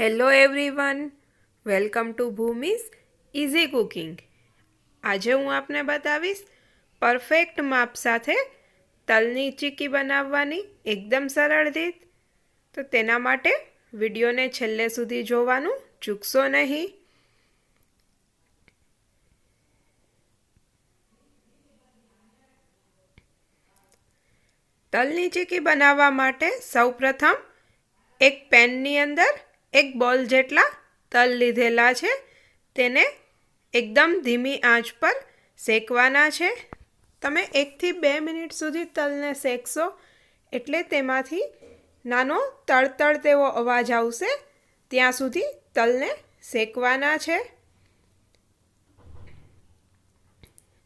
Hello everyone, welcome to Bhumi's easy cooking. આજે હું આપને બતાવીશ પરફેક્ટ માપ સાથે તલની ચીકી બનાવવાની એકદમ સરળ રીત. તો તેના માટે વિડીયોને છેલ્લે સુધી જોવાનું ચૂકશો નહીં. તલની ચીકી બનાવવા માટે સૌપ્રથમ એક પેનની અંદર એક બોલ જેટલા તલ લીધેલા છે, તેને એકદમ ધીમી આંચ પર શેકવાના છે. તમે એકથી બે મિનિટ સુધી તલને શેકશો એટલે તેમાંથી નાનો તળતળ તેવો અવાજ આવશે, ત્યાં સુધી તલને શેકવાના છે.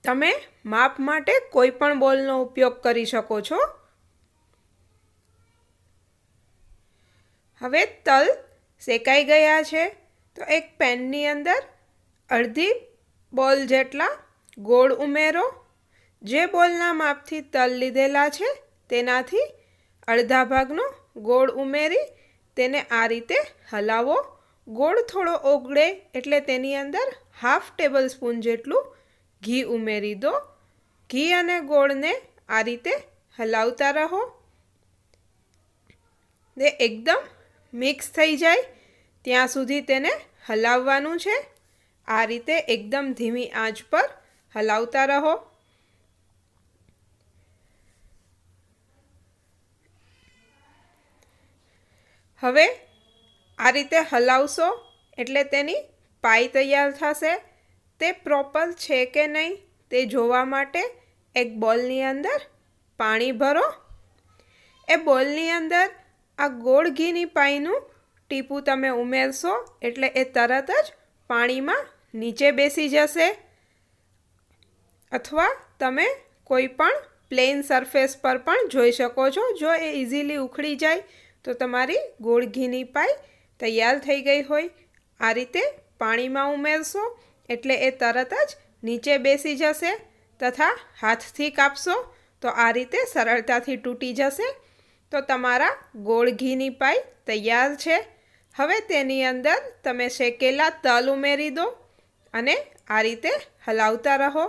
તમે માપ માટે કોઈ પણ બોલનો ઉપયોગ કરી શકો છો. હવે તલ શેકાઈ ગયા છે? તો એક પેનની અંદર અડધી બોલ જેટલા ગોળ ઉમેરો. જે બોલના માપથી તલ લીધેલા છે, તેનાથી અડધા ભાગનો ગોળ ઉમેરી તેને આ રીતે હલાવો. ગોળ થોડો ઓગળે એટલે તેની અંદર હાફ ટેબલ સ્પૂન જેટલું ઘી ઉમેરી દો. ઘી અને ગોળને આ રીતે હલાવતા રહો. ને એકદમ મિક્સ થઈ જાય, ત્યાં સુધી તેને હલાવવાનું છે. આ રીતે એકદમ ધીમી આંચ પર હલાવતા રહો. હવે આ રીતે હલાવશો એટલે તેની પાઈ તૈયાર થશે. તે પ્રોપર છે કે નહીં તે જોવા માટે એક બોલની અંદર પાણી ભરો. એ બોલની અંદર આ ગોળ ઘીની પાઈનું ટીપું તમે ઉમેરશો એટલે એ તરત જ પાણીમાં નીચે બેસી જશે. અથવા તમે કોઈ પણ પ્લેન સરફેસ પર પણ જોઈ શકો છો. જો એ ઇઝીલી ઉખડી જાય તો તમારી ગોળ ઘીની પાઈ તૈયાર થઈ ગઈ હોય. આ રીતે પાણીમાં ઉમેરશો એટલે એ તરત જ નીચે બેસી જશે તથા હાથથી કાપશો તો આ રીતે સરળતાથી તૂટી જશે. તો તમારા ગોળ ઘીની પાઈ તૈયાર છે. હવે તેની અંદર તમે શેકેલા તલ ઉમેરી દો અને આ રીતે હલાવતા રહો.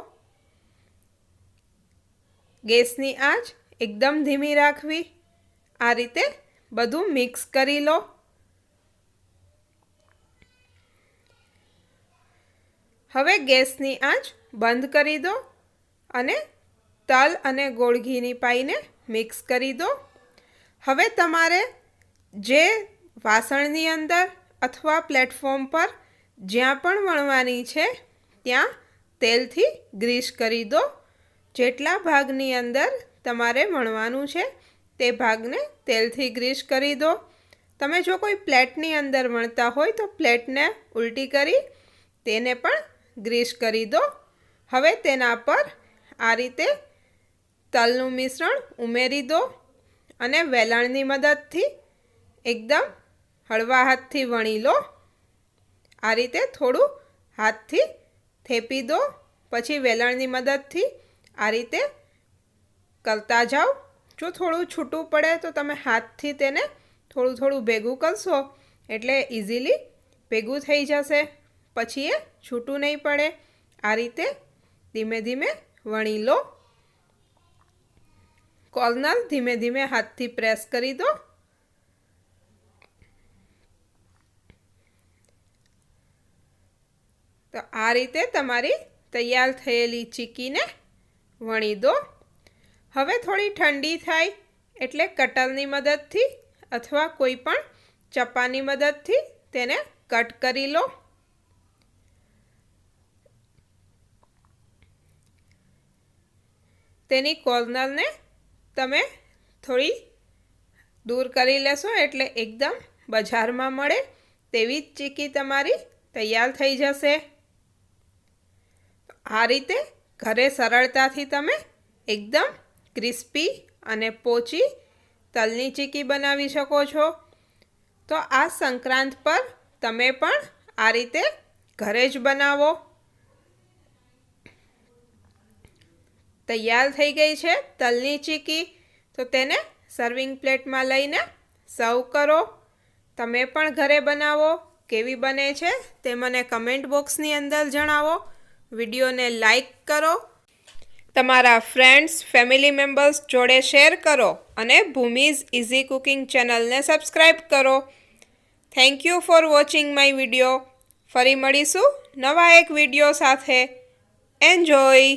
ગેસની આંચ એકદમ ધીમી રાખવી. આ રીતે બધું મિક્સ કરી લો. હવે ગેસની આંચ બંધ કરી દો અને તલ અને ગોળ ઘીની પાઈને મિક્સ કરી દો. હવે તમારે જે વાસણની અંદર અથવા પ્લેટફોર્મ પર જ્યાં પણ વણવાની છે, ત્યાં તેલથી ગ્રીસ કરી દો. જેટલા ભાગની અંદર તમારે વણવાનું છે, તે ભાગને તેલથી ગ્રીસ કરી દો. તમે જો કોઈ પ્લેટની અંદર વણતા હોય તો પ્લેટને ઉલટી કરી તેને પણ ગ્રીસ કરી દો. હવે તેના પર આ રીતે તલનું મિશ્રણ ઉમેરી દો. અને વેલણની મદદથી એકદમ હળવા હાથથી વણી લો. આ રીતે થોડું હાથથી થેપી દો. પછી વેલણની મદદથી આ રીતે કરતા જાઓ. જો થોડું છૂટું પડે તો તમે હાથથી તેને થોડું થોડું ભેગું કરશો. એટલે ઇઝીલી ભેગું થઈ જશે. પછી એ છૂટું નહીં પડે. આ રીતે ધીમે ધીમે વણી લો. કોર્નર ધીમે ધીમે હાથથી પ્રેસ કરી દો. તો આ રીતે તમારી તૈયાર થયેલી ચીકીને વણી દો. હવે થોડી ઠંડી થાય એટલે કટરની મદદથી અથવા કોઈ પણ ચપ્પાની મદદથી તેને કટ કરી લો. તેની કોર્નરને તમે થોડી દૂર કરી લેશો એટલે એકદમ બજારમાં મળે તેવી જ ચીકી તમારી તૈયાર થઈ જશે. આ રીતે ઘરે સરળતાથી તમે એકદમ ક્રિસ્પી અને પોચી તલની ચીકી બનાવી શકો છો. તો આ સંક્રાંત પર તમે પણ આ રીતે ઘરે જ બનાવો. તૈયાર થઈ ગઈ છે તલની ચીકી. તો તેને સર્વિંગ પ્લેટમાં લઈને સર્વ કરો. તમે પણ ઘરે બનાવો. કેવી બને છે તે મને કમેન્ટ બોક્સની અંદર જણાવો. વિડીયોને લાઈક કરો. તમારા ફ્રેન્ડ્સ ફેમિલી મેમ્બર્સ જોડે શેર કરો અને ભૂમિઝ ઇઝી કુકિંગ ચેનલને સબસ્ક્રાઈબ કરો. Thank you for watching my video ફરી મળીશું નવા એક વીડિયો સાથે. એન્જોય